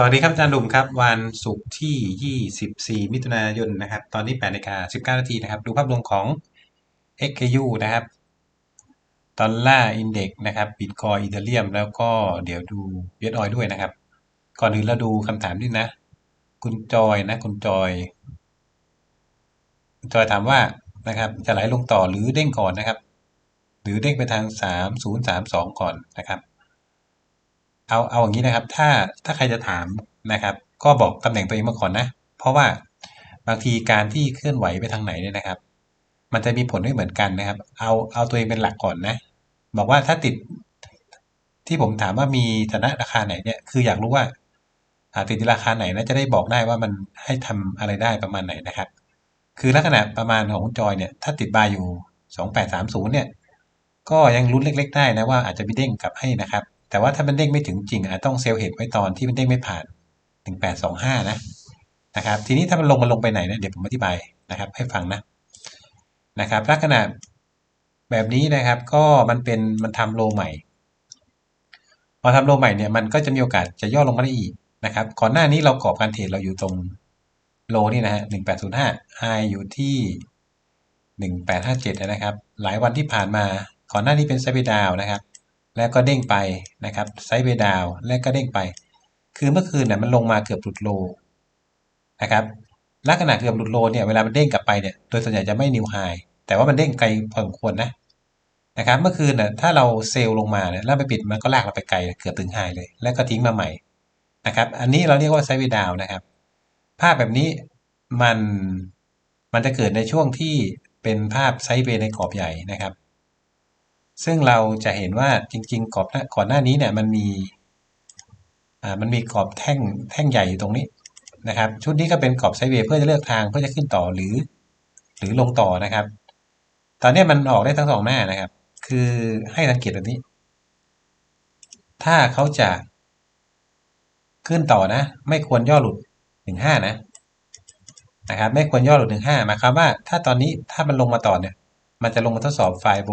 สวัสดีครับอาจารย์ดุมครับ วันศุกร์ที่ 24 มิถุนายนนะครับ ตอนนี้8นาฬิกา19 นาทีนะครับ ดูภาพรวมของ XKU นะครับดอลลาร์อินเด็กนะครับบิตคอยอีเธเรียม แล้วก็เดี๋ยวดูเวทออยด้วยนะครับ ก่อนอื่นเราดูคำถามนี่นะ คุณจอยนะ คุณจอย จอยถามว่านะครับ จะไหลลงต่อหรือเด้งก่อนนะครับ หรือเด้งไปทาง 3032 ก่อนนะครับ เอาเอาอย่างนี้นะครับ ถ้าถ้าใครจะถามนะครับ ก็บอกตำแหน่งตัวเองมาก่อนนะ เพราะว่าบางทีการที่เคลื่อนไหวไปทางไหนเนี่ยนะครับ มันจะมีผลไม่เหมือนกันนะครับ เอาเอาตัวเองเป็นหลักก่อนนะ บอกว่าถ้าติดที่ผมถามว่ามีฐานะราคาไหนเนี่ยคืออยากรู้ว่าติดราคาไหนนะจะได้บอกได้ว่ามันให้ทำอะไรได้ประมาณไหนนะครับ คือลักษณะประมาณของจอยเนี่ย ถ้าติดบายอยู่ 2830 เนี่ย ก็ยังลุ้นเล็ก ๆ ได้นะว่าอาจจะมีเด้งกลับให้นะครับ แต่ว่าถ้ามันเด้งไม่ถึงจริงอาจต้องเซลล์เห็ดไว้ตอนที่มันเด้งไม่ผ่าน1825นะนะครับ ทีนี้ถ้ามันลงมันลงไปไหนนะเดี๋ยวผมอธิบายนะครับ ให้ฟังนะนะครับลักษณะแบบนี้นะครับก็มันเป็นมันทำโลใหม่ พอทำโลใหม่เนี่ยมันก็จะมีโอกาสจะย่อลงมาได้อีกนะครับ ก่อนหน้านี้เรากรอบการเทรดเราอยู่ตรงโลนี่นะฮะ1805ไฮอยู่ที่1857นะครับ หลายวันที่ผ่านมาก่อนหน้านี้เป็นไซเบดาวนะครับ แล้วก็เด้งไปนะครับไซด์เวดาวแล้วก็เด้งไป คือเมื่อคืนเนี่ยมันลงมาเกือบหลุดโลนะครับลักษณะเกือบหลุดโลเนี่ยเวลามันเด้งกลับไปเนี่ยโดยส่วนใหญ่จะไม่นิวไฮแต่ว่ามันเด้งไกลพอสมควรนะนะครับเมื่อคืนเนี่ยถ้าเราเซลล์ลงมาเนี่ยแล้วไปปิดมันก็ลากเราไปไกลเกือบถึงไฮเลย แล้วก็ทิ้งมาใหม่นะครับ อันนี้เราเรียกว่าไซด์เวดาวนะครับ ภาพแบบนี้มันมันจะเกิดในช่วงที่เป็นภาพไซด์เวในกรอบใหญ่นะครับ ซึ่งเราจะเห็นว่าจริงๆกรอบก่อนหน้านี้เนี่ยมันมีอ่ามันมีกรอบแท่งแท่งใหญ่อยู่ตรงนี้นะครับ ชุดนี้ก็เป็นกรอบไซเวย์เพื่อจะเลือกทางเพื่อจะขึ้นต่อหรือ หรือลงต่อนะครับ ตอนนี้มันออกได้ทั้งสองหน้านะครับ คือให้สังเกตแบบนี้ ถ้าเขาจะขึ้นต่อนะ ไม่ควรย่อหลุดถึงห้านะนะครับ ไม่ควรย่อหลุดถึงห้าหมายความว่า ถ้าตอนนี้ถ้ามันลงมาต่อเนี่ย มันจะลงมาทดสอบไฟโบ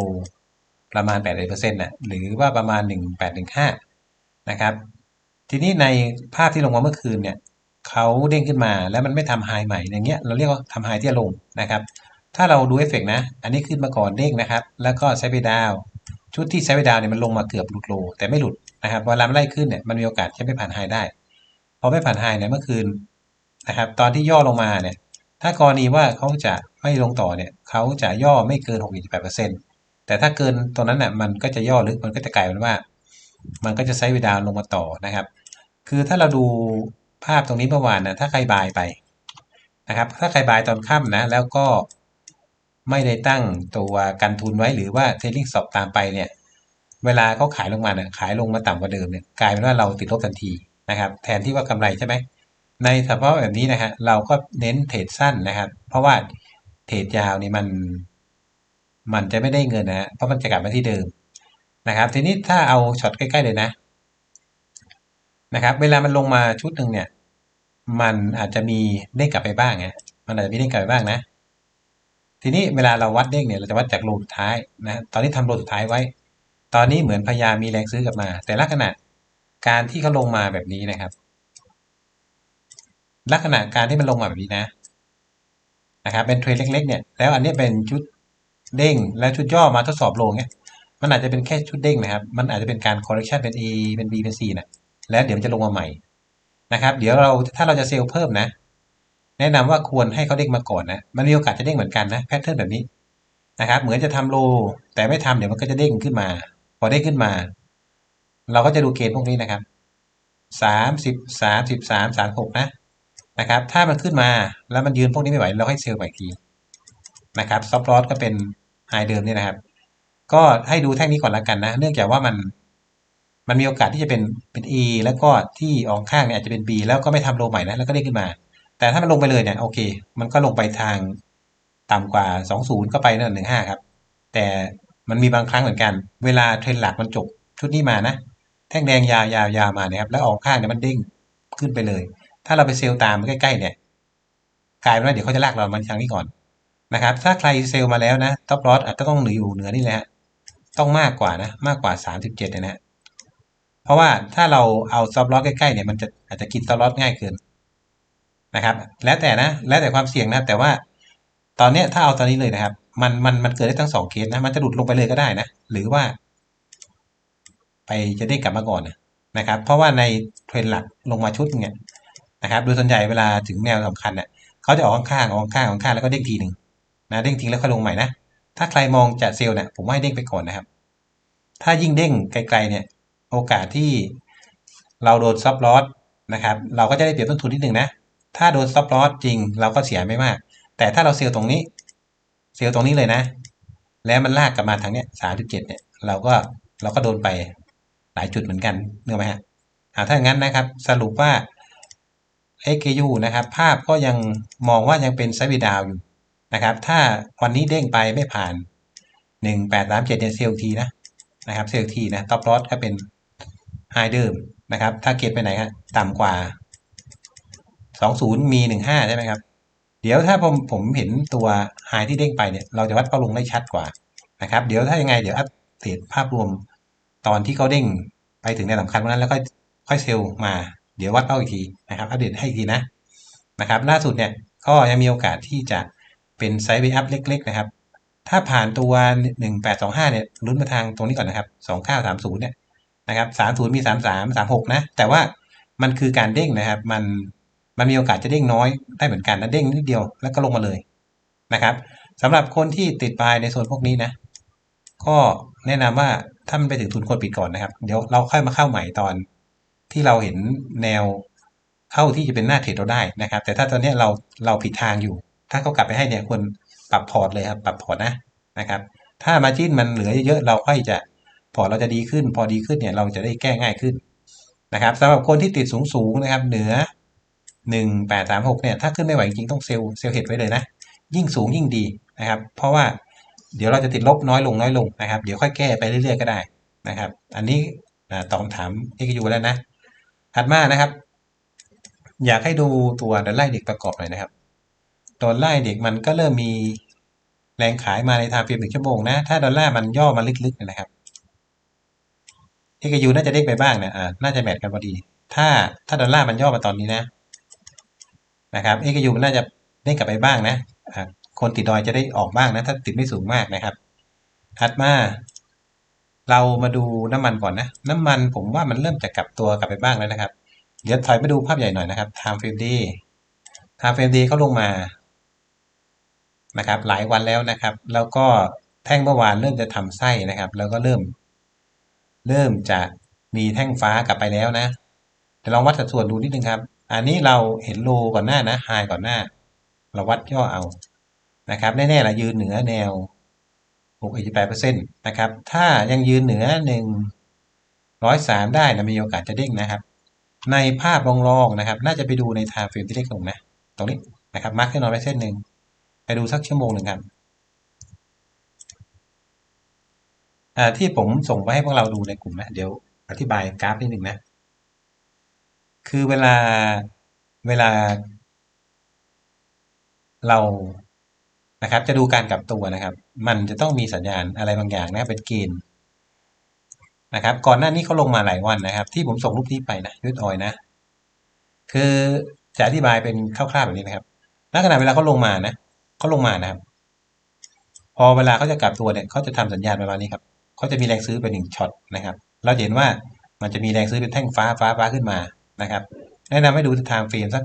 ประมาณ80%นะหรือว่าประมาณ 1815 นะครับ ทีนี้ในภาพที่ลงมาเมื่อคืนเนี่ยเขาเด้งขึ้นมาแล้วมันไม่ทำไฮใหม่อย่างเงี้ยเราเรียกว่าทำไฮที่ลงนะครับ ถ้าเราดูเอฟเฟกนะ อันนี้ขึ้นมาก่อนเด้งนะครับ แล้วก็ไซด์ไปดาวชุดที่ไซด์ไปดาวเนี่ยมันลงมาเกือบหลุดโล แต่ไม่หลุดนะครับเวลามันไล่ขึ้นเนี่ยมันมีโอกาสจะไม่ผ่านไฮได้พอไม่ผ่านไฮเนี่ยเมื่อคืนนะครับ ตอนที่ย่อลงมาเนี่ย ถ้ากรณีว่าเขาจะไม่ลงต่อเนี่ยเขาจะย่อไม่เกิน 68% แต่ถ้าเกินตรงนั้นน่ะมันก็จะย่อลึกมันก็จะกลายเป็นว่า มันก็จะใช้เวลาลงมาต่อนะครับ คือถ้าเราดูภาพตรงนี้เมื่อวานนะถ้าใครบายไปนะครับ ถ้าใครบายตอนค่ำนะ แล้วก็ไม่ได้ตั้งตัวกันทุนไว้หรือว่าเทรลลิ่งสอบตามไปเนี่ย เวลาเขาขายลงมาเนี่ยขายลงมาต่ำกว่าเดิมเนี่ยกลายเป็นว่าเราติดลบทันทีนะครับ แทนที่ว่ากำไรใช่ไหมในเฉพาะแบบนี้นะฮะเราก็เน้นเทรดสั้นนะครับ เพราะว่าเทรดยาวนี่มัน มันจะไม่ได้เงินนะเพราะมันจะกลับมาที่เดิมนะครับ ทีนี้ถ้าเอาช็อตใกล้ๆเลยนะนะครับ เวลามันลงมาชุดหนึ่งเนี่ย มันอาจจะมีเด้งกลับไปบ้างไงมันอาจจะมีเด้งกลับไปบ้างนะ ทีนี้เวลาเราวัดเด้งเนี่ยเราจะวัดจากโลสุดท้ายนะตอนนี้ทำโลสุดท้ายไว้ ตอนนี้เหมือนพยายามมีแรงซื้อกลับมา แต่ลักษณะการที่เขาลงมาแบบนี้นะครับ ลักษณะการที่มันลงมาแบบนี้นะนะครับเป็นเทรนเล็กๆเนี่ยแล้วอันนี้เป็นชุด เด้งแล้วชุดย่อมาทดสอบโลงเนี่ยมันอาจจะเป็นแค่ชุดเด้งนะครับ มันอาจจะเป็นการคอร์เรคชันเป็น A เป็น B เป็น C นะแล้วเดี๋ยวมันจะลงมาใหม่นะครับ เดี๋ยวเราถ้าเราจะเซลล์เพิ่มนะ แนะนำว่าควรให้เขาเด้งมาก่อนนะ มันมีโอกาสจะเด้งเหมือนกันนะแพทเทิร์นแบบนี้นะครับ เหมือนจะทำโล แต่ไม่ทำเดี๋ยวมันก็จะเด้งขึ้นมา พอเด้งขึ้นมา เราก็จะดูเกณฑ์พวกนี้นะครับสามสิบสามสิบสามสามหกนะนะครับ ถ้ามันขึ้นมาแล้วมันยืนพวกนี้ไม่ไหว เราให้เซลล์ใหม่ทีนะครับซับลอสก็เป็น ไฮเดิมนี่นะครับ ก็ให้ดูแท่งนี้ก่อนละกันนะ เนื่องจากว่ามันมันมีโอกาสที่จะเป็นเป็น E แล้วก็ที่ออกข้างเนี่ยอาจจะเป็น B แล้วก็ไม่ทำโลใหม่นะแล้วก็ได้ขึ้นมา แต่ถ้ามันลงไปเลยเนี่ยโอเค มันก็ลงไปทางต่ำกว่า 20 ก็ไปนั่นหนึ่งห้าครับ แต่มันมีบางครั้งเหมือนกัน เวลาเทรนหลักมันจบชุดนี้มานะแท่งแดงยาวยาวยาวมาเนี่ยครับแล้วออกข้างเนี่ยมันเด้งขึ้นไปเลย ถ้าเราไปเซลล์ตามใกล้ๆเนี่ยกลายเป็นว่าเดี๋ยวเขาจะลากเรามันทางนี้ก่อน นะครับ ถ้าใครเซลล์มาแล้วนะท็อปลอสอาจจะต้องเหนืออยู่เหนือนี่แหละต้องมากกว่านะ มากกว่า 37เนี่ยนะเพราะว่าถ้าเราเอาซับลอสใกล้ๆเนี่ยมันจะอาจจะกินซับลอสง่ายเกินนะครับ แล้วแต่นะ แล้วแต่ความเสี่ยงนะ แต่ว่าตอนเนี้ยถ้าเอาตอนนี้เลยนะครับ มันมันมันเกิดได้ทั้งสองเคสนะ มันจะหลุดลงไปเลยก็ได้นะ หรือว่า ไปจะได้กลับมาก่อนนะครับ เพราะว่าในเทรนหลักลงมาชุดเนี่ยนะครับ โดยส่วนใหญ่เวลาถึงแนวสำคัญเนี่ยเขาจะออกข้างๆออกข้างออกข้างแล้วก็เด้งทีหนึ่ง นะเด้งทิ้งแล้วค่อยลงใหม่นะ ถ้าใครมองจะเซลล์เนี่ยผมว่าให้เด้งไปก่อนนะครับ ถ้ายิ่งเด้งไกลๆเนี่ยโอกาสที่เราโดนซับลอสนะครับเราก็จะได้เปรียบต้นทุนนิดหนึ่งนะ ถ้าโดนซับลอสจริงเราก็เสียไม่มาก แต่ถ้าเราเซลล์ตรงนี้ เซลล์ตรงนี้เลยนะ แล้วมันลากกลับมาทางเนี้ยสามจุดเจ็ดเนี่ยเราก็เราก็โดนไปหลายจุดเหมือนกันเนื้อไหมฮะถ้าอย่างนั้นนะครับสรุปว่า XKU นะครับ ภาพก็ยังมองว่ายังเป็นไซด์ดาวอยู่ นะครับ ถ้าวันนี้เด้งไปไม่ผ่านหนึ่งแปดสามเจ็ดเนี่ยเซลทีนะนะครับเซลทีนะท็อปลอสก็เป็นไฮเดิมนะครับ ถ้าเก็บไปไหนครับต่ำกว่าสองศูนย์มีหนึ่งห้าใช่ไหมครับ เดี๋ยวถ้าผมผมเห็นตัวไฮที่เด้งไปเนี่ยเราจะวัดเป้าลงได้ชัดกว่านะครับ เดี๋ยวถ้ายังไงเดี๋ยวอัปเดตภาพรวมตอนที่เขาเด้งไปถึงในสำคัญวันนั้นแล้วก็ค่อยเซลมาเดี๋ยววัดเป้าอีกทีนะครับอัปเดตให้อีกทีนะนะครับล่าสุดเนี่ยก็ยังมีโอกาสที่จะ เป็นไซด์เวอัพเล็ก ๆ นะครับ ถ้าผ่านตัว 1825 เนี่ยลุ้นมาทางตรงนี้ก่อนนะครับ 2930 เนี่ยนะครับ 30 มี 33 36 นะ แต่ว่ามันคือการเด้งนะครับ มันมันมีโอกาสจะเด้งน้อยได้เหมือนกันนะเด้งนิดเดียวแล้วก็ลงมาเลยนะครับสำหรับคนที่ติดปลายในโซนพวกนี้นะ ก็แนะนำว่าถ้ามันไปถึงทุนคนปิดก่อนนะครับ เดี๋ยวเราค่อยมาเข้าใหม่ตอนที่เราเห็นแนวเข้าที่จะเป็นหน้าเทรดเราได้นะครับ แต่ถ้าตอนนี้เราเราผิดทางอยู่ ถ้าเขากลับไปให้เนี่ยควรปรับพอร์ตเลยครับ ปรับพอร์ตนะนะครับ ถ้ามาจิ้นมันเหลือเยอะเราค่อยจะพอร์ตเราจะดีขึ้น พอดีขึ้นเนี่ยเราจะได้แก้ง่ายขึ้นนะครับสำหรับคนที่ติดสูงๆนะครับ เหนือหนึ่งแปดสามหกเนี่ยถ้าขึ้นไม่ไหวจริงต้องเซลล์เซลล์เห็ดไว้เลยนะ ยิ่งสูงยิ่งดีนะครับ เพราะว่าเดี๋ยวเราจะติดลบน้อยลงน้อยลงนะครับ เดี๋ยวค่อยแก้ไปเรื่อยๆก็ได้นะครับ อันนี้ตอบถามเอกยูแล้วนะถัดมานะครับ อยากให้ดูตัวดอลลาร์เด็กประกอบหน่อยนะครับ ดอลลาร์เด็กมันก็เริ่มมีแรงขายมาในทางเฟรมหนึ่งชั่วโมงนะ ถ้าดอลลาร์มันย่อมาลึกๆนะครับเอกยูน่าจะเด้งไปบ้างนะอ่าน่าจะแมทกันพอดี ถ้าถ้าดอลลาร์มันย่อมาตอนนี้นะ นะครับเอกยูมันน่าจะเด้งกลับไปบ้างนะคนติดดอยจะได้ออกบ้างนะ ถ้าติดไม่สูงมากนะครับถัดมา เรามาดูน้ำมันก่อนนะ น้ำมันผมว่ามันเริ่มจะกลับตัวกลับไปบ้างแล้วนะครับ เดี๋ยวถอยไปดูภาพใหญ่หน่อยนะครับ time frame day time frame day เขาลงมา นะครับ หลายวันแล้วนะครับ แล้วก็แท่งเมื่อวานเริ่มจะทำไส้นะครับ แล้วก็เริ่ม เริ่มจะมีแท่งฟ้ากลับไปแล้วนะเดี๋ยวลองวัดสัดส่วนดูนิดนึงครับ อันนี้เราเห็นโลก่อนหน้านะไฮก่อนหน้า เราวัดย่อเอานะครับแน่ๆละยืนเหนือแนว6.8%นะครับ ถ้ายังยืนเหนือ 103 ได้นะมีโอกาสจะเด้งนะครับ ในภาพรองๆนะครับ น่าจะไปดูใน time frame ที่เล็กลงนะ ตรงนี้นะครับมาร์กขึ้นอนไปเส้นหนึ่ง ไปดูสักชั่วโมงหนึ่งครับที่ผมส่งไปให้พวกเราดูในกลุ่มนะเดี๋ยวอธิบายกราฟนิดหนึ่งนะ คือเวลาเวลา เรานะครับ จะดูการกลับตัวนะครับ มันจะต้องมีสัญญาณอะไรบางอย่างนะเป็นเกณฑ์นะครับ ก่อนหน้านี้เขาลงมาหลายวันนะครับ ที่ผมส่งรูปนี้ไปนะยุดออยนะ คือจะอธิบายเป็นคร่าวๆแบบนี้นะครับลักษณะเวลาเขาลงมานะ เขาลงมานะครับ พอเวลาเขาจะกลับตัวเนี่ยเขาจะทำสัญญาณประมาณนี้ครับเขาจะมีแรงซื้อเป็นหนึ่งช็อตนะครับเราเห็นว่ามันจะมีแรงซื้อเป็นแท่งฟ้าฟ้าฟ้าขึ้นมานะครับ แนะนำให้ดูทางเฟรมสัก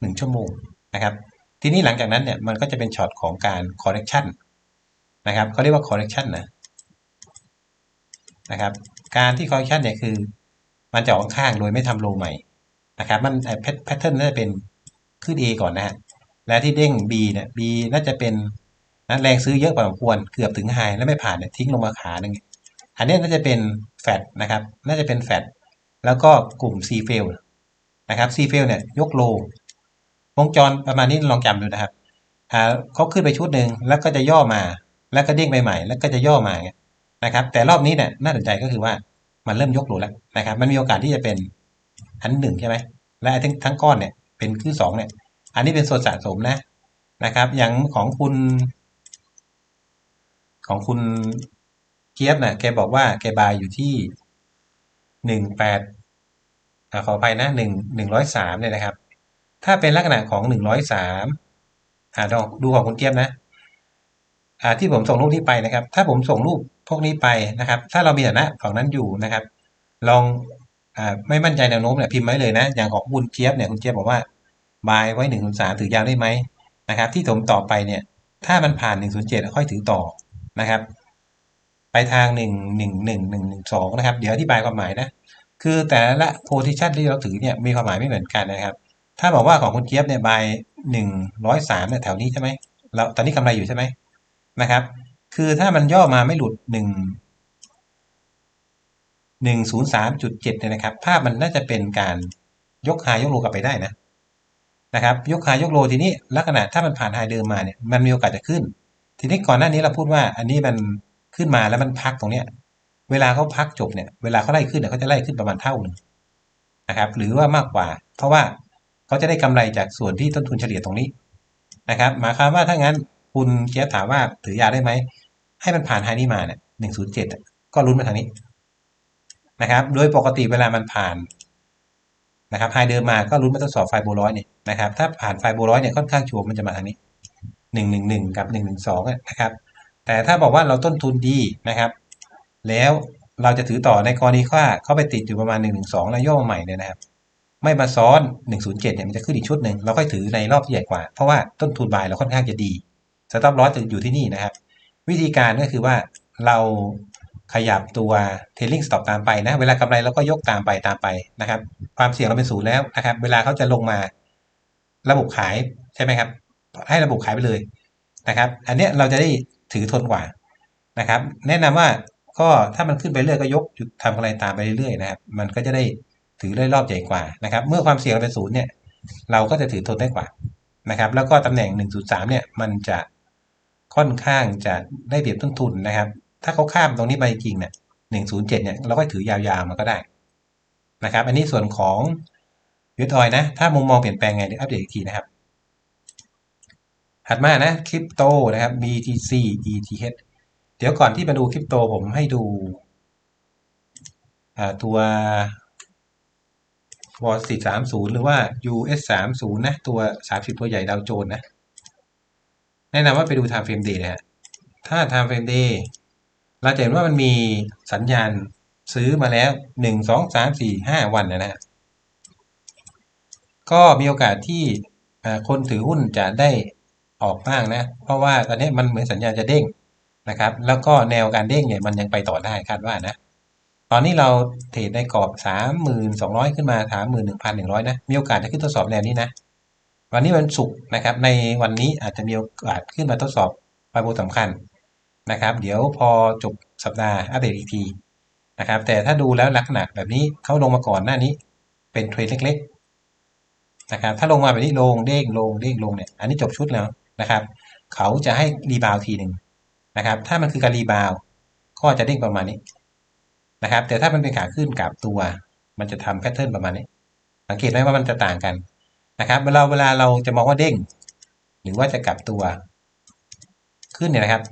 หนึ่งชั่วโมงนะครับ ทีนี้หลังจากนั้นเนี่ยมันก็จะเป็นช็อตของการ correction นะครับเขาเรียกว่า correction นะนะครับการที่ correction เนี่ยคือ มันจะออกข้างโดยไม่ทำโลใหม่นะครับ มันแพทเทิร์นน่าจะเป็นขึ้น A ก่อนนะฮะ และที่เด้ง B เนี่ย B น่าจะเป็นนะแรงซื้อเยอะกว่าสมควรเกือบถึงไฮแล้วไม่ผ่านเนี่ยทิ้งลงมาขาหนึ่งอันนี้น่าจะเป็นแฟดนะครับ น่าจะเป็นแฟดแล้วก็กลุ่ม C fail นะครับ C fail เนี่ยยกโลวงจรประมาณนี้ลองจำดูนะครับเขาขึ้นไปชุดหนึ่งแล้วก็จะย่อมา แล้วก็เด้งไปใหม่ แล้วก็จะย่อมานะครับ แต่รอบนี้เนี่ยน่าสนใจก็คือว่ามันเริ่มยกโลแล้วนะครับ มันมีโอกาสที่จะเป็นอันหนึ่งใช่ไหมและทั้งทั้งก้อนเนี่ยเป็นขึ้นสองเนี่ย อันนี้เป็นส่วนสะสมนะนะครับ อย่างของคุณของคุณเกียบนะ่ะแกบอกว่าแกบายอยู่ที่หนึ่งแปดขออภัยนะหนึ่งหนึ่งร้อยสามเนี่ยนะครับ ถ้าเป็นลักษณะของหนึ่งร้อยสามอ่าดูดูของคุณเจี๊ยบนะอ่าที่ผมส่งรูปนี้ไปนะครับ ถ้าผมส่งรูปพวกนี้ไปนะครับ ถ้าเรามีฐานะฝั่งนั้นอยู่นะครับ ลองอ่าไม่มั่นใจแนวโน้มเนี่ยพิมพ์ไว้เลยนะ อย่างของคุณเจี๊ยบเนี่ยคุณเจี๊ยบบอกว่า บายไว้หนึ่งสามถือยาวได้ไหมนะครับ ที่ผมต่อไปเนี่ย ถ้ามันผ่านหนึ่งศูนย์เจ็ดค่อยถือต่อนะครับไปทางหนึ่งหนึ่งหนึ่งหนึ่งหนึ่งสองนะครับ เดี๋ยวอธิบายความหมายนะ คือแต่ละโพซิชันที่เราถือเนี่ยมีความหมายไม่เหมือนกันนะครับ ถ้าบอกว่าของคุณเจี๊ยบเนี่ยบายหนึ่งร้อยสามเนี่ยแถวนี้ใช่ไหมเราตอนนี้กำไรอยู่ใช่ไหมนะครับ คือถ้ามันย่อมาไม่หลุดหนึ่งหนึ่งศูนย์สามจุดเจ็ดเนี่ยนะครับ ภาพมันน่าจะเป็นการยกหายกโลกลับไปได้นะ นะครับยกหายกโลทีนี้ลักษณะถ้ามันผ่านไฮเดิมมาเนี่ยมันมีโอกาสจะขึ้น ทีนี้ก่อนหน้านี้เราพูดว่าอันนี้มันขึ้นมาแล้วมันพักตรงเนี้ยเวลาเขาพักจบเนี่ยเวลาเขาไล่ขึ้นเนี่ยเขาจะไล่ขึ้นประมาณเท่าหนึ่งนะครับหรือว่ามากกว่า เพราะว่าเขาจะได้กำไรจากส่วนที่ต้นทุนเฉลี่ยตรงนี้นะครับหมายความว่าถ้างั้นคุณเกียรถามว่าถือยาได้ไหมให้มันผ่านไฮนี้มาเนี่ยหนึ่งศูนย์เจ็ดก็ลุ้นมาทางนี้นะครับ โดยปกติเวลามันผ่าน นะครับไฮเดิมมาก็ลุ้นมาทดสอบไฟโบร้อยเนี่ยนะครับถ้าผ่านไฟโบร้อยเนี่ยค่อนข้างชัวร์มันจะมาทางนี้หนึ่งหนึ่งหนึ่งกับหนึ่งหนึ่งสองนะครับแต่ถ้าบอกว่าเราต้นทุนดีนะครับ แล้วเราจะถือต่อในกรณีว่าเขาไปติดอยู่ประมาณ1นึแล้วย่อมาใหม่เนี่ยนะครับ ไม่มาซ้อน 107เนี่ยมันจะขึ้นอีกชุดหนึ่งเราค่อยถือในรอบที่ใหญ่กว่า เพราะว่าต้นทุนบายเราค่อนข้างจะดีสต็อปลอสจะอยู่ที่นี่นะครับ วิธีการก็คือว่าเรา ขยับตัวเทลลิงสต็อปตามไปนะ เวลากำไรเราก็ยกตามไปตามไปนะครับ ความเสี่ยงเราเป็นศูนย์แล้วนะครับ เวลาเขาจะลงมาระบบขายใช่ไหมครับ ให้ระบบขายไปเลยนะครับ อันนี้เราจะได้ถือทนกว่านะครับ แนะนำว่าก็ถ้ามันขึ้นไปเรื่อยก็ยกจุดทำกำไรตามไปเรื่อยๆนะครับ มันก็จะได้ถือได้รอบใหญ่กว่านะครับ เมื่อความเสี่ยงเป็นศูนย์เนี่ย เราก็จะถือทนได้กว่านะครับ แล้วก็ตำแหน่ง1.3เนี่ย มันจะค่อนข้างจะได้เปรียบต้นทุนนะครับ ถ้าเขาข้ามตรงนี้ไปจริงเนี่ย107เจ็ดเนี่ยเราก็ถือยาวๆมันก็ได้นะครับ อันนี้ส่วนของยูทอยนะ ถ้ามุมมองเปลี่ยนแปลงไงเดี๋ยวอัปเดตอีกทีนะครับ ถัดมานะคริปโตนะครับ BTC ETH เดี๋ยวก่อนที่มาดูคริปโตผมให้ดูตัววอลสี่สามศูนย์หรือว่า US สามศูนย์นะ ตัวสามสิบตัวใหญ่ดาวโจนนะ แนะนำว่าไปดู time frame day นะฮะถ้า time frame day เราจะเห็นว่ามันมีสัญญาณซื้อมาแล้วหนึ่งสองสามสี่ห้าวันนะฮะก็มีโอกาสที่คนถือหุ้นจะได้ออกบ้างนะ เพราะว่าตอนนี้มันเหมือนสัญญาณจะเด้งนะครับ แล้วก็แนวการเด้งเนี่ยมันยังไปต่อได้คาดว่านะ ตอนนี้เราเทรดในกรอบสามหมื่นสองร้อยขึ้นมาสามหมื่นหนึ่งพันหนึ่งร้อยนะ มีโอกาสจะขึ้นทดสอบแนวนี้นะ วันนี้วันศุกร์นะครับ ในวันนี้อาจจะมีโอกาสขึ้นมาทดสอบปลายโบสำคัญ นะครับ เดี๋ยวพอจบสัปดาห์อัปเดตอีกทีนะครับ แต่ถ้าดูแล้วลักษณะแบบนี้เขาลงมาก่อนหน้านี้ เป็นเทรดเล็ก ๆ นะครับ ถ้าลงมาแบบนี้ลงเด้งลงเด้งลงเนี่ย อันนี้จบชุดแล้วนะครับ เขาจะให้รีบาวทีหนึ่งนะครับ ถ้ามันคือการรีบาวก็จะเด้งประมาณนี้นะครับ แต่ถ้ามันเป็นขาขึ้นกับตัว มันจะทำแพทเทิร์นประมาณนี้ สังเกตไหมว่ามันจะต่างกันนะครับเวลาเวลาเราจะมองว่าเด้ง หรือว่าจะกลับตัวขึ้นเนี่ยนะครับ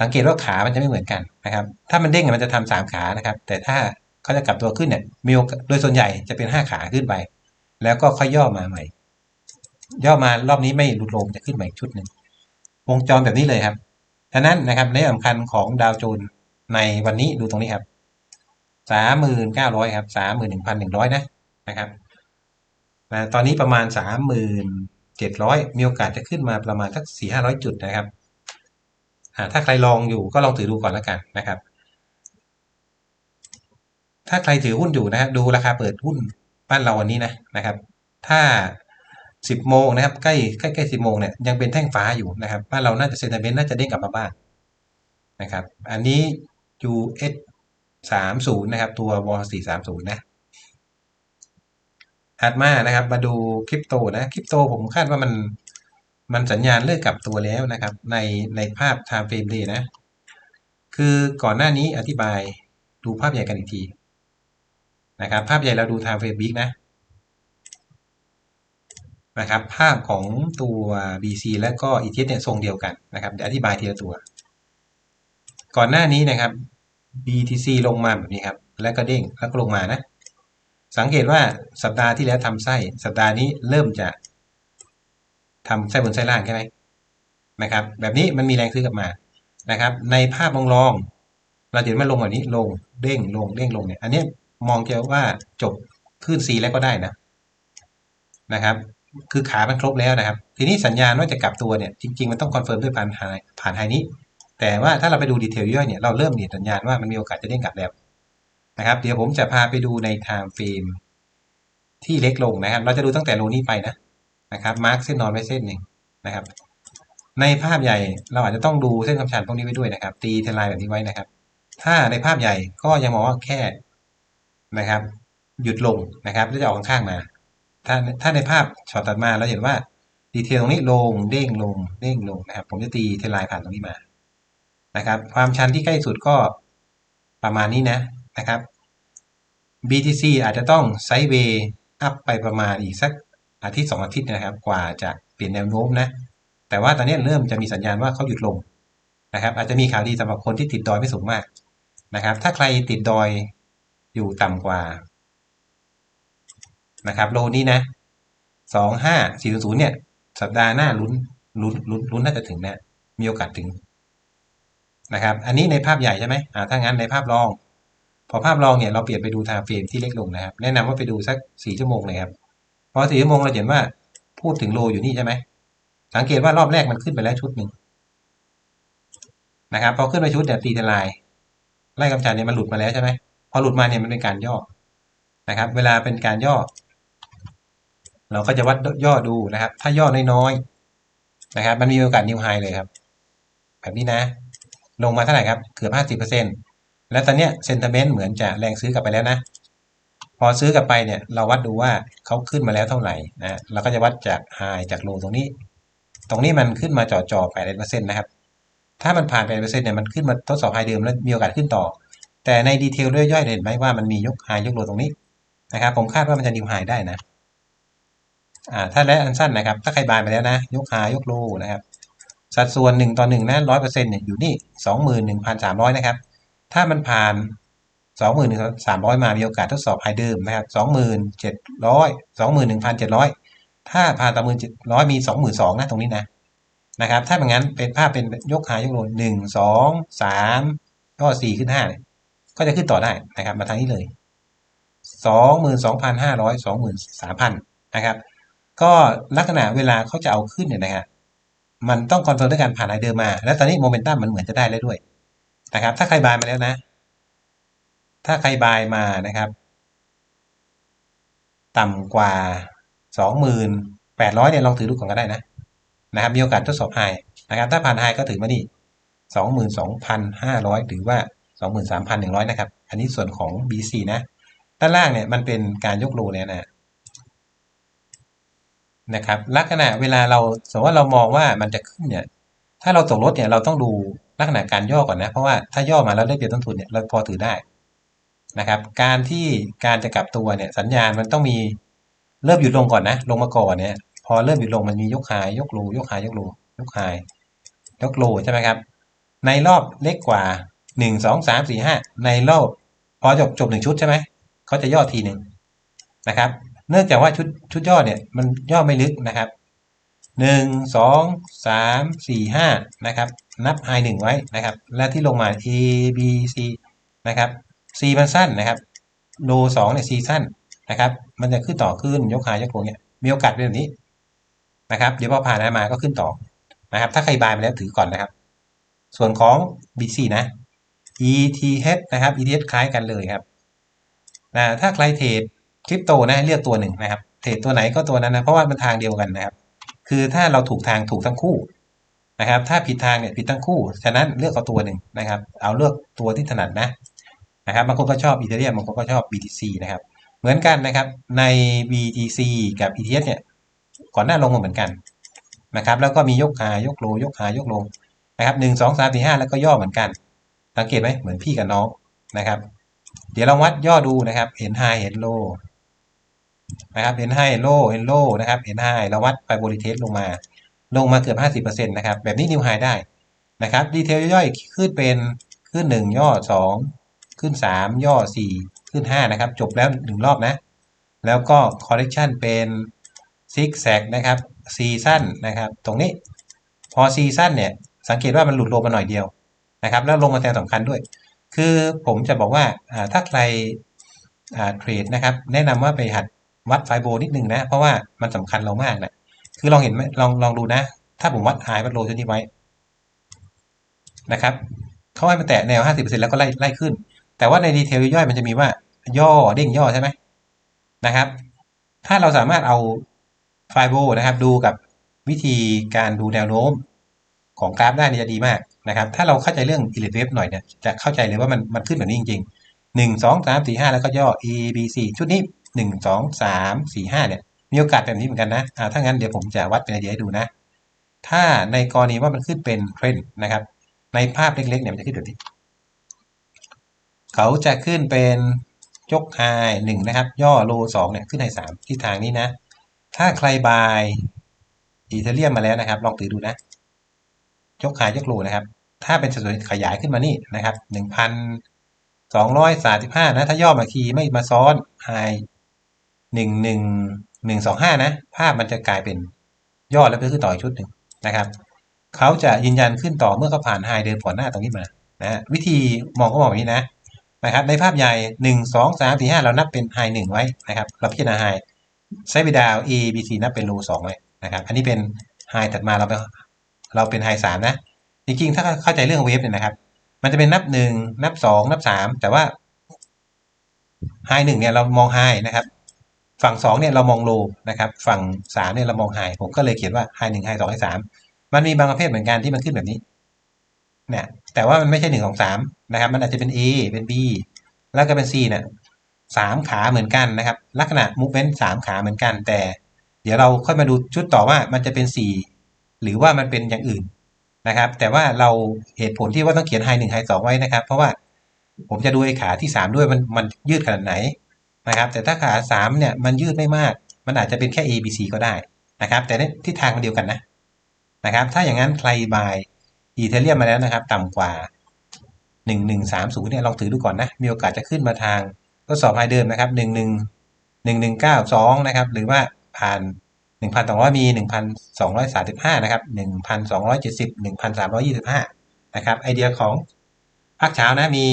สังเกตว่าขามันจะไม่เหมือนกันนะครับ ถ้ามันเด้งมันจะทำสามขานะครับ แต่ถ้าเขาจะกลับตัวขึ้นเนี่ยมีโดยส่วนใหญ่จะเป็นห้าขาขึ้นไป แล้วก็ค่อยย่อมาใหม่ ย่อมารอบนี้ไม่หลุดลงจะขึ้นใหม่ชุดหนึ่งวงจรแบบนี้เลยครับฉะนั้นนะครับในสำคัญของดาวโจนในวันนี้ดูตรงนี้ครับสามหมื่นเก้าร้อยครับสามหมื่นหนึ่งพันหนึ่งร้อยนะนะครับตอนนี้ประมาณสามหมื่นเจ็ดร้อยมีโอกาสจะขึ้นมาประมาณสักสี่ห้าร้อยจุดนะครับ ถ้าใครลองอยู่ก็ลองถือดูก่อนแล้วกันนะครับ ถ้าใครถือหุ้นอยู่นะครับดูราคาเปิดหุ้นบ้านเราวันนี้นะนะครับ ถ้าสิบโมงนะครับใกล้ใกล้ใกล้สิบโมงเนี่ยยังเป็นแท่งฟ้าอยู่นะครับบ้านเราน่าจะเซนเมนต์น่าจะเด้งกลับมาบ้างนะครับ อันนี้ US สามศูนะครับ ตัววอลสี่สามศูนย์นะถัดมานะครับ มาดูคริปโตนะคริปโตผมคาดว่ามัน มันสัญญาณเลิกกลับตัวแล้วนะครับ ในในภาพ time frame day นะ คือก่อนหน้านี้อธิบายดูภาพใหญ่กันอีกทีนะครับ ภาพใหญ่เราดู time frame big นะนะครับ ภาพของตัว BC และก็ ETH เนี่ยทรงเดียวกันนะครับเดี๋ยวอธิบายทีละตัว ก่อนหน้านี้นะครับ BTC ลงมาแบบนี้ครับ แล้วก็เด้งแล้วก็ลงมานะ สังเกตว่าสัปดาห์ที่แล้วทำไส้ สัปดาห์นี้เริ่มจะ ทำไส้บนไส้ล่างใช่ไหมนะครับ แบบนี้มันมีแรงซื้อกลับมานะครับ ในภาพลองๆเราเห็นมันลงแบบนี้ลงเด้งลงเด้งลงเนี่ย อันนี้มองเจอว่าจบขึ้น C แล้วก็ได้นะนะครับ คือขามันครบแล้วนะครับ ทีนี้สัญญาณว่าจะกลับตัวเนี่ยจริงๆมันต้องคอนเฟิร์มด้วยผ่านไฮผ่านไฮนี้ แต่ว่าถ้าเราไปดูดีเทลย่อยเนี่ยเราเริ่มเห็นสัญญาณว่ามันมีโอกาสจะเด้งกลับแล้วนะครับเดี๋ยวผมจะพาไปดูใน time frame ที่เล็กลงนะครับ เราจะดูตั้งแต่โลนี้ไปนะ นะครับมาร์กเส้นนอนไว้เส้นหนึ่งนะครับ ในภาพใหญ่เราอาจจะต้องดูเส้นคำชันพวกนี้ไว้ด้วยนะครับ ตีเทลายแบบนี้ไว้นะครับ ถ้าในภาพใหญ่ก็ยังมองว่าแค่นะครับ หยุดลงนะครับแล้วจะออกข้างๆมาถ้าถ้าในภาพช็อตตัดมาเราเห็นว่าดีเทลตรงนี้ลงเด้งลงเด้งลงนะครับ ผมจะตีเทลายผ่านตรงนี้มานะครับ ความชันที่ใกล้สุดก็ประมาณนี้นะนะครับ BTC อาจจะต้องไซด์เวย์อัพไปประมาณอีกสัก อาทิตย์สองอาทิตย์นะครับ กว่าจะเปลี่ยนแนวโน้มนะ แต่ว่าตอนนี้เริ่มจะมีสัญญาณว่าเขาหยุดลงนะครับ อาจจะมีข่าวดีสำหรับคนที่ติดดอยไม่สูงมากนะครับ ถ้าใครติดดอยอยู่ต่ำกว่านะครับโลนี้นะสองห้าสี่ศูนย์เนี่ย สัปดาห์หน้าลุ้นลุ้นลุ้นลุ้นน่าจะถึงนะมีโอกาสถึงนะครับ อันนี้ในภาพใหญ่ใช่ไหมอ่าถ้างั้นในภาพรอง พอภาพรองเนี่ยเราเปลี่ยนไปดูไทม์เฟรมที่เล็กลงนะครับ แนะนำว่าไปดูสักสี่ชั่วโมงเลยครับ พอสี่ชั่วโมงเราเห็นว่าพูดถึงโลอยู่นี่ใช่ไหมสังเกตว่ารอบแรกมันขึ้นไปแล้วชุดหนึ่งนะครับพอขึ้นไปชุดเนี่ยตีทลายไล่กำจัดเนี่ยมันหลุดมาแล้วใช่ไหมพอหลุดมาเนี่ยมันเป็นการย่อนะครับ เวลาเป็นการย่อ เราก็จะวัดย่อดูนะครับ ถ้าย่อน้อยๆนะครับ มันมีโอกาสนิวไฮเลยครับ แบบนี้นะ ลงมาเท่าไหร่ครับเกือบห้าสิบเปอร์เซ็นต์แล้วตอนเนี้ยเซนเตเมนต์เหมือนจะแรงซื้อกลับไปแล้วนะ พอซื้อกลับไปเนี่ยเราวัดดูว่าเขาขึ้นมาแล้วเท่าไหร่นะเราก็จะวัดจากไฮจากโลตรงนี้ ตรงนี้มันขึ้นมาจ่อจ่อแปดเปอร์เซ็นต์นะครับ ถ้ามันผ่านแปดเปอร์เซ็นต์เนี่ยมันขึ้นมาทดสอบไฮเดิมแล้วมีโอกาสขึ้นต่อ แต่ในดีเทลย่อยๆเห็นไหมว่ามันมียกไฮยกโลตรงนี้นะครับ ผมคาดว่ามันจะนิวไฮได้นะอ่าถ้าและอันสั้นนะครับ ถ้าใครบายไปแล้วนะ ยกไฮยกโลนะครับ สัดส่วนหนึ่งต่อหนึ่งนะร้อยเปอร์เซ็นต์เนี่ยอยู่นี่สองหมื่นหนึ่งพันสามร้อยนะครับ ถ้ามันผ่าน สองหมื่นหนึ่งสามร้อยมามีโอกาสทดสอบไฮเดิมนะครับสองหมื่นเจ็ดร้อยสองหมื่นหนึ่งพันเจ็ดร้อยถ้าผ่านต่อหมื่นเจ็ดร้อยมีสองหมื่นสองนะตรงนี้นะนะครับ ถ้าเป็นงั้นเป็นภาพเป็นยกหายกโลหนึ่งสองสามก็สี่ขึ้นห้าเนี่ยก็จะขึ้นต่อได้นะครับ มาทางนี้เลยสองหมื่นสองพันห้าร้อยสองหมื่นสามพันนะครับ ก็ลักษณะเวลาเขาจะเอาขึ้นเนี่ยนะครับมันต้องคอนเฟิร์มด้วยการผ่านไฮเดิมมา แล้วตอนนี้โมเมนตัมมันเหมือนจะได้แล้วด้วยนะครับ ถ้าใครบายมาแล้วนะ ถ้าใครบายมานะครับ ต่ำกว่าสองหมื่นแปดร้อยเนี่ยลองถือดูก่อนก็ได้นะนะครับ มีโอกาสทดสอบไฮนะครับ ถ้าผ่านไฮก็ถือมานี่สองหมื่นสองพันห้าร้อยถือว่าสองหมื่นสามพันหนึ่งร้อยนะครับ อันนี้ส่วนของ BC นะ ด้านล่างเนี่ยมันเป็นการยกโลเนี่ยนะนะครับลักษณะเวลาเราสมมติว่าเรามองว่ามันจะขึ้นเนี่ย ถ้าเราตกรถเนี่ยเราต้องดูลักษณะการย่อก่อนนะ เพราะว่าถ้าย่อมาแล้วได้เปรียบต้นทุนเนี่ยเราพอถือได้ นะครับ การที่การจะกลับตัวเนี่ยสัญญาณมันต้องมีเริ่มหยุดลงก่อนนะ ลงมาก่อนเนี่ย พอเริ่มหยุดลงมันมียกหายยกโลยกหายยกโลยกหายยกโลใช่ไหมครับ ในรอบเล็กกว่าหนึ่งสองสามสี่ห้าในรอบพอจบจบหนึ่งชุดใช่ไหมเขาจะย่อทีหนึ่งนะครับ เนื่องจากว่าชุดชุดย่อเนี่ยมันย่อไม่ลึกนะครับหนึ่งสองสามสี่ห้านะครับ นับไฮหนึ่งไว้นะครับ และที่ลงมา A B C นะครับ C มันสั้นนะครับโลสองเนี่ย C สั้นนะครับ มันจะขึ้นต่อขึ้นยกหายยกโลเนี่ยมีโอกาสเป็นแบบนี้นะครับ เดี๋ยวพอผ่านมาก็ขึ้นต่อนะครับ ถ้าใครบายมาแล้วถือก่อนนะครับ ส่วนของ BC นะ ETH นะครับ ETH คล้ายกันเลยครับนะถ้าใครเทรดคริปโตนะเลือกตัวหนึ่งนะครับ เทรดตัวไหนก็ตัวนั้นนะเพราะว่ามันทางเดียวกันนะครับ คือถ้าเราถูกทางถูกทั้งคู่นะครับ ถ้าผิดทางเนี่ยผิดทั้งคู่ฉะนั้นเลือกเอาตัวหนึ่งนะครับ เอาเลือกตัวที่ถนัดนะ นะครับบางคนก็ชอบอีเทเรียมบางคนก็ชอบ BTC นะครับ เหมือนกันนะครับใน BTC กับ ETH เนี่ยก่อนหน้าลงมาเหมือนกันนะครับแล้วก็มียกหายกโลยกหายกโลนะครับหนึ่งสองสามสี่ห้าแล้วก็ย่อเหมือนกัน สังเกตไหมเหมือนพี่กับน้องนะครับ เดี๋ยวเราวัดย่อดูนะครับเห็นไฮเห็นโลนะครับเห็นไฮเห็นโลเห็นโลนะครับเห็นไฮเราวัดไปบริเทสลงมา ลงมาเกือบห้าสิบเปอร์เซ็นต์นะครับแบบนี้นิวไฮได้นะครับดีเทลย่อยขึ้นเป็นขึ้นหนึ่งย่อสอง ขึ้น 3 ย่อ 4 ขึ้น 5 นะครับ จบแล้ว 1 รอบนะ แล้วก็ correction เป็นซิกแซกนะครับซีซั่นนะครับ ตรงนี้พอซีซั่นเนี่ย สังเกตว่ามันหลุดลงมาหน่อยเดียวนะครับ แล้วลงมาแทนสำคัญด้วย คือผมจะบอกว่าถ้าใครเทรดนะครับ แนะนำว่าไปหัดวัดไฟโบนิดนึงนะ เพราะว่ามันสำคัญเรามากนะคือลองเห็นไหมลองลองดูนะ ถ้าผมวัดไฮวัดโลชุดนี้ไว้นะครับเขาให้มันแตะแนว 50%แล้วก็ไล่ไล่ขึ้น แต่ว่าในดีเทลย่อยมันจะมีว่า ย่อเด้งย่อใช่ไหมนะครับ ถ้าเราสามารถเอาไฟโบนะครับ ดูกับวิธีการดูแนวโน้มของกราฟได้นี่จะดีมากนะครับ ถ้าเราเข้าใจเรื่องอิเล็กเวฟหน่อยเนี่ยจะเข้าใจเลยว่ามันมันขึ้นแบบนี้จริงๆหนึ่งสองสามสี่ห้าแล้วก็ย่อ E B C ชุดนี้หนึ่งสองสามสี่ห้าเนี่ย มีโอกาสแบบนี้เหมือนกันนะอ่าถ้างั้นเดี๋ยวผมจะวัดเป็นไอเดียให้ดูนะ ถ้าในกรณีว่ามันขึ้นเป็นเทรนด์นะครับ ในภาพเล็กๆเนี่ยมันจะขึ้นแบบนี้ เขาจะขึ้นเป็นยกไฮหนึ่งนะครับ ย่อโลสองเนี่ยขึ้นไฮสามที่ทางนี้นะ ถ้าใครบายอีเทเรียมมาแล้วนะครับ ลองถือดูนะ ยกไฮยกโลนะครับ ถ้าเป็นสัดส่วนขยายขึ้นมานี่นะครับหนึ่งพันสองร้อยสาสิบห้านะ ถ้าย่อมาคีไม่มาซ้อนไฮหนึ่งหนึ่งหนึ่งสองห้านะ ภาพมันจะกลายเป็นย่อแล้วก็ขึ้นต่ออีกชุดหนึ่งนะครับเขาจะยืนยันขึ้นต่อเมื่อเขาผ่านไฮเดิมก่อนหน้าตรงนี้มานะวิธีมองก็มองแบบนี้นะ นะครับในภาพใหญ่หนึ่งสองสามสี่ห้าเรานับเป็นไฮหนึ่งไว้นะครับเราพิจารณาไฮไซด์ไปดาว A B C นับเป็นโลสองไว้นะครับอันนี้เป็นไฮถัดมาเราไปเราเป็นไฮสามนะจริงๆถ้าเข้าใจเรื่องเวฟเนี่ยนะครับ มันจะเป็นนับหนึ่งนับสองนับสามแต่ว่าไฮหนึ่งเนี่ยเรามองไฮนะครับฝั่งสองเนี่ยเรามองโลนะครับฝั่งสามเนี่ยเรามองไฮผมก็เลยเขียนว่าไฮหนึ่งไฮสองไฮสามมันมีบางประเภทเหมือนกันที่มันขึ้นแบบนี้เนี่ย แต่ว่ามันไม่ใช่หนึ่งสองสามนะครับ มันอาจจะเป็น A เป็น B แล้วก็เป็น C เนี่ยสามขาเหมือนกันนะครับ ลักษณะมูฟเมนต์สามขาเหมือนกัน แต่เดี๋ยวเราค่อยมาดูชุดต่อว่ามันจะเป็นสี่หรือว่ามันเป็นอย่างอื่นนะครับ แต่ว่าเราเหตุผลที่ว่าต้องเขียนไฮหนึ่งไฮสองไว้นะครับ เพราะว่าผมจะดูไอ้ขาที่สามด้วยมันมันยืดขนาดไหนนะครับ แต่ถ้าขาสามเนี่ยมันยืดไม่มาก มันอาจจะเป็นแค่ A B C ก็ได้นะครับ แต่ในทิศทางมันเดียวกันนะนะครับ ถ้าอย่างนั้นใครบาย อีเทเรียมมาแล้วนะครับ ต่ำกว่า 1130เนี่ยลองถือดูก่อนนะ มีโอกาสจะขึ้นมาทางทดสอบไฮเดิมนะครับ 11 1192 นะครับ หรือว่าผ่าน 1,200 มี 1,235 นะครับ 1,270 1,325 นะครับไอเดียของภาคเช้านะมี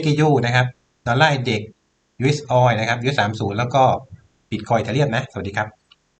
XU นะครับดอลลาร์เด็ก US Oil นะครับ US 30แล้วก็บิตคอยเทเรียมนะ สวัสดีครับ